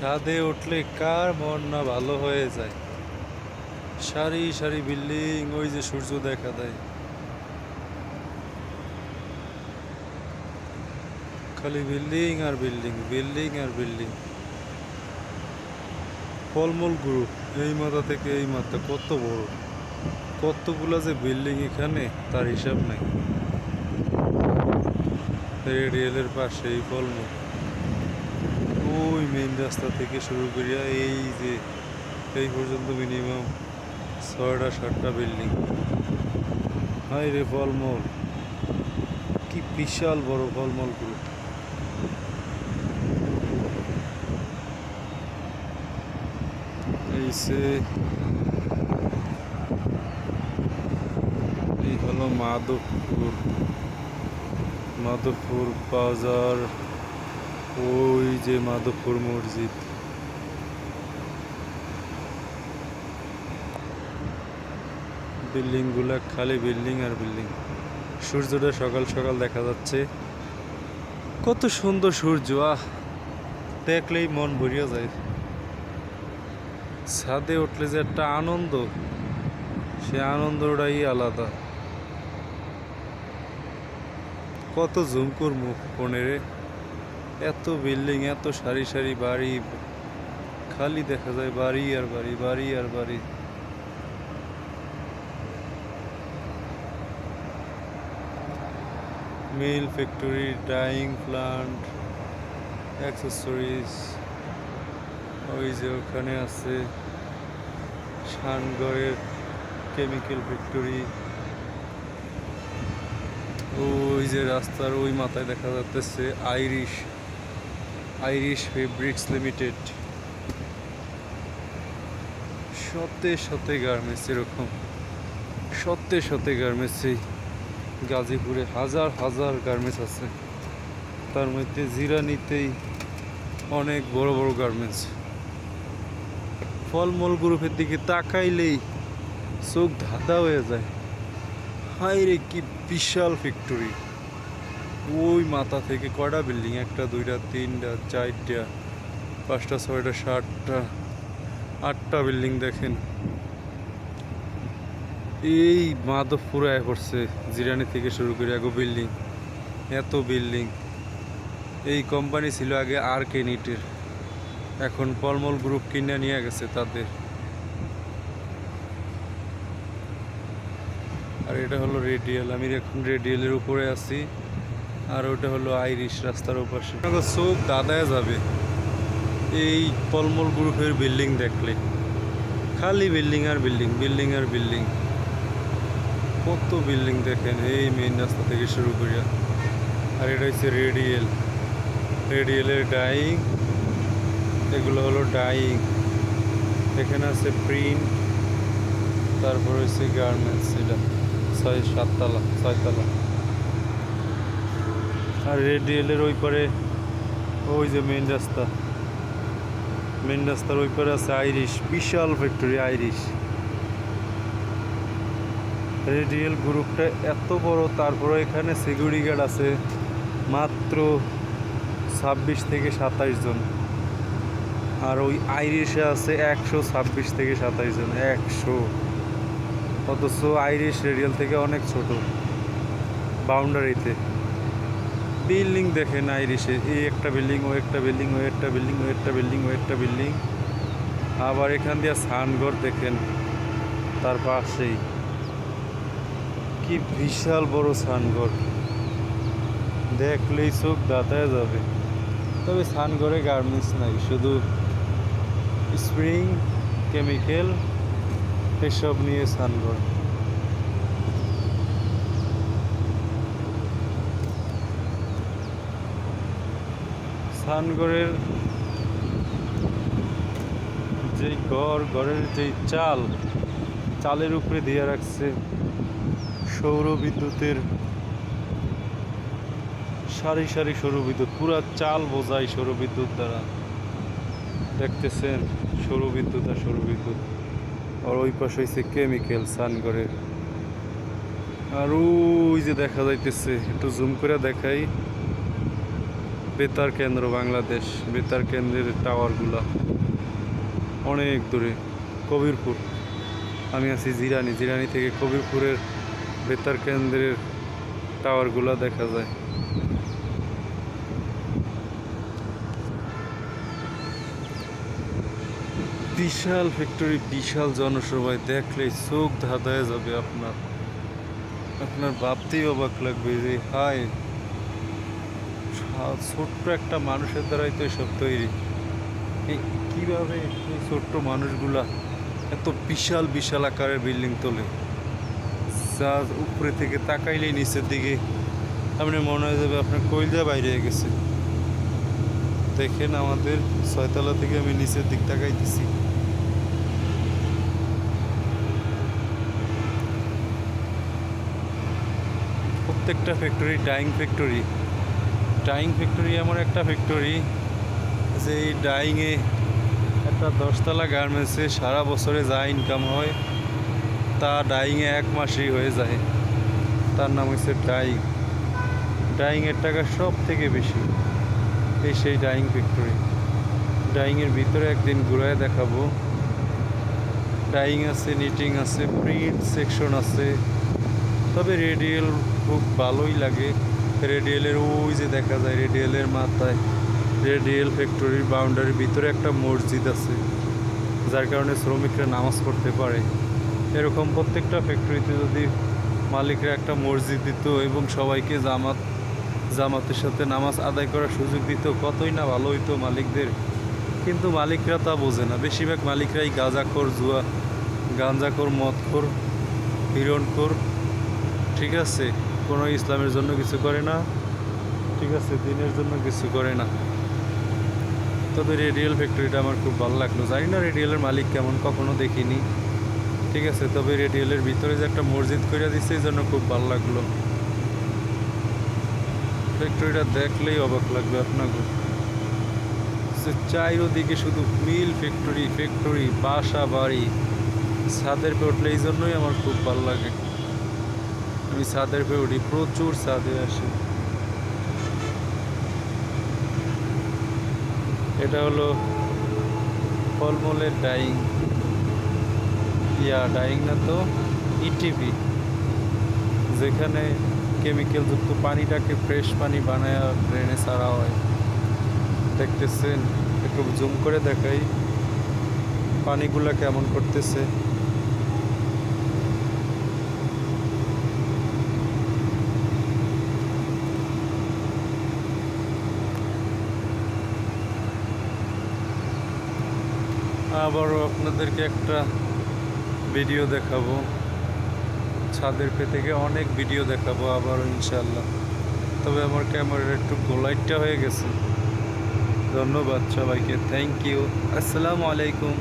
ছাদে উঠলে কার মন না ভালো হয়ে যায়? সারি সারি বিল্ডিং, ওই যে সূর্য দেখা দেয়। খালি বিল্ডিং আর বিল্ডিং বিল্ডিং আর বিল্ডিং। ফলমূল গ্রুপ, এই মাথা থেকে এই মাথা, কত বড়? কতগুলা যে বিল্ডিং এখানে, তার হিসাব নাই। রেডিয়েলের পাশে এই ফলমূল। ওই মেইন রাস্তা থেকে শুরু করিয়া এই যে এই পর্যন্ত মিনিমাম ছয়টা সাতটা বিল্ডিং হাই রে ফলমূল, কি বিশাল বড় ফলমূল গ্রুপ এই সে, এই হলো মাধবপুর। মাধবপুর বাজার। ওই যে মাধবপুর মসজিদ। বিল্ডিংগুলা খালি বিল্ডিং আর বিল্ডিং। সূর্যটা সকাল সকাল দেখা যাচ্ছে। কত সুন্দর সূর্য, আহ! দেখলেই মন ভরিয়া যায়। ছাদে উঠলে যে একটা আনন্দ, সে আনন্দটাই আলাদা। কত জুম করব ফোনের এত বিল্ডিং, এত সারি সারি বাড়ি, খালি দেখা যায় বাড়ি আর বাড়ি বাড়ি আর বাড়ি। Mill factory dyeing plant, accessories, ওই যে ওখানে আছে শানগড়ের কেমিক্যাল ফ্যাক্টরি। ওই যে রাস্তার ওই মাথায় দেখা যাচ্ছে আইরিশ। Irish fabrics limited. শতে শতে গার্মেন্টস এরকম। শতে শতে গার্মেন্টস এই গাজীপুরে হাজার হাজার গার্মেন্টস আছে। তার মধ্যে জিরানিতেই অনেক বড় বড় গার্মেন্টস। ফলমূল গ্রুপের দিকে তাকাইলেই চোখ ধাঁধা হয়ে যায়। হাই রে, কি বিশাল ফ্যাক্টরি ওই মাথা থেকে কয়টা বিল্ডিং? একটা, দুইটা, তিনটা, চারটা, পাঁচটা, ছয়টা, সাতটা, আটটা বিল্ডিং দেখেন। এই মাধবপুরে আয় জিরানি থেকে শুরু করে এগো বিল্ডিং, এত বিল্ডিং। এই কোম্পানি ছিল আগে আর কে নিটের এখন পলমল গ্রুপ কিনে নিয়ে গেছে তাদের। আর এটা হলো রেডিয়াল, আমি এখন রেডিয়ালের উপরে আছি। আর ওটা হলো আইরিশ রাস্তার ওপাশে। চোখ দাদায় যাবে। এই পলমল গ্রুপের বিল্ডিং দেখলে। খালি বিল্ডিং আর বিল্ডিং বিল্ডিং আর বিল্ডিং। কত বিল্ডিং দেখেন এই মেইন রাস্তা থেকে শুরু করিয়া। আর এটা হচ্ছে রেডিয়েল। রেডিয়েলের ডাইং এগুলো হলো ডাইং এখানে আছে প্রিন্ট তারপর হচ্ছে গার্মেন্টস এটা। ছয় সাততলা ছয়তলা। আর রেডিয়েলের ওই পারে, ওই যে মেইন রাস্তা। মেন রাস্তার ওই পারে আছে আইরিশ, বিশাল ফ্যাক্টরি আইরিশ। রেড রেডিয়েল গ্রুপটা এত বড় তারপরে এখানে সিকিউরিটি গার্ড আছে, মাত্র ছাব্বিশ থেকে সাতাইশ জন। আর ওই আইরিশে আছে একশো ছাব্বিশ থেকে সাতাইশ জন, একশো। অথচ আইরিশ রেডিয়াল থেকে অনেক ছোট বাউন্ডারিতে বিল্ডিং দেখেন আইরিশে এই একটা বিল্ডিং ও একটা বিল্ডিং ও একটা বিল্ডিং ও একটা বিল্ডিং ও একটা বিল্ডিং। আবার এখান দিয়ে সানগড় দেখেন, তার পাশেই। কি বিশাল বড় সানগড় দেখলেই চোখ দাঁতায় যাবে। তবে সানগড়ে গার্মেন্টস নাই, শুধু স্প্রিং, কেমিক্যাল, এসব নিয়ে সানগড় সানগড়ের যে ঘর, ঘরের যে চাল, চালের উপরে দিয়ে রাখছে সৌর বিদ্যুতের, সারি সারি সৌর বিদ্যুৎ, পুরা চাল বোঝাই সৌর বিদ্যুৎ দ্বারা। দেখতেছেন, সৌর বিদ্যুৎ আর সৌর বিদ্যুৎ। আর ওই পাশে হয়েছে কেমিক্যাল সানগড়ের আর ওই যে দেখা যাইতেছে, একটু জুম করে দেখাই। বেতার কেন্দ্র বাংলাদেশ বেতার কেন্দ্রের টাওয়ারগুলো অনেক দূরে, কবিরপুর। আমি আছি জিরানি জিরানি থেকে কবিরপুরের বেতার কেন্দ্রের টাওয়ারগুলো দেখা যায়। বিশাল ফ্যাক্টরি, বিশাল জনসভায় দেখলেই চোখ ধাঁধায় যাবে আপনার। আপনার ভাবতেই অবাক লাগবে যে, হায় ছোট্ট একটা মানুষের দ্বারাই তো এসব তৈরি। এই কীভাবে এই ছোট্ট মানুষগুলা এত বিশাল বিশাল আকারের বিল্ডিং তোলে? যা উপরে থেকে তাকাইলেই নিচের দিকে আপনি মনে হয়ে যাবে আপনার কইলজা বাইরে গেছে। দেখেন আমাদের ছয়তলা থেকে আমি নিচের দিক তাকাইতেছি। প্রত্যেকটা factory dyeing factory dyeing factory এমন একটা ফ্যাক্টরি যে এই ডাইংয়ে একটা দশতলা গার্মেন্টসে সারা বছরে যা ইনকাম হয়, তা ডাইংয়ে এক মাসেই হয়ে যায়। তার নাম হচ্ছে ডাইং ডাইংয়ের টাকা সব থেকে বেশি। এই সেই ডাইং ফ্যাক্টরি ডাইংয়ের ভিতরে একদিন ঘুরায় দেখাবো। ডাইং আছে নিটিং আছে প্রিন্ট সেকশন আছে। তবে রেডিয়েল খুব ভালোই লাগে। রেডিয়েলের, ওই যে দেখা যায় রেডিয়েলের মাথায়, রেডিয়েল ফ্যাক্টরির বাউন্ডারির ভিতরে একটা মসজিদ আছে, যার কারণে শ্রমিকরা নামাজ পড়তে পারে। এরকম প্রত্যেকটা ফ্যাক্টরিতে যদি মালিকরা একটা মসজিদ দিত এবং সবাইকে জামাত, জামাতের সাথে নামাজ আদায় করার সুযোগ দিত, কতই না ভালো হইতো মালিকদের। কিন্তু মালিকরা তা বোঝে না। বেশিরভাগ মালিকরাই গাঁজাখোর, জুয়া গাঞ্জাখোর মদখোর, হিরণখোর, ঠিক আছে? কোনো ইসলামের জন্য কিছু করে না। ঠিক আছে, দিনের জন্য কিছু করে না। তবে রেডিয়াল ফ্যাক্টরিটা আমার খুব ভালো লাগল। জানি না রেডিয়ালের মালিক কেমন, কখনো দেখিনি। ঠিক আছে, তবে রেডিয়ালের ভিতরে যে একটা মসজিদ করে দিচ্ছে এই জন্য খুব ভালো লাগল। ফ্যাক্টরিটা দেখলেই অবাক লাগবে আপনাকে। চারিদিকে শুধু মিল ফ্যাক্টরি ফ্যাক্টরি, বাসা, বাড়ি। ছাদের পে উঠলে এই জন্যই আমার খুব ভালো লাগে। আমি ছাদের পে উঠি, প্রচুর ছাদে আসি। এটা হলো ফলমূলের ডাইং। ইয়া, ডাইং না তো? ইটিভি যেখানে কেমিক্যালযুক্ত পানিটাকে ফ্রেশ পানি বানায় ড্রেনে ছাড়া হয়। দেখতেছেন? একটু জুম করে দেখাই। পানিগুলা কেমন করতেছে? আবারও আপনাদেরকে একটা ভিডিও দেখাবো। ছাদের পে থেকে অনেক ভিডিও দেখাবো আবারও ইনশাল্লাহ তবে আমার ক্যামেরার একটু গোলাইটটা হয়ে গেছে। ধন্যবাদ সবাইকে। থ্যাংক ইউ আসসালামু আলাইকুম।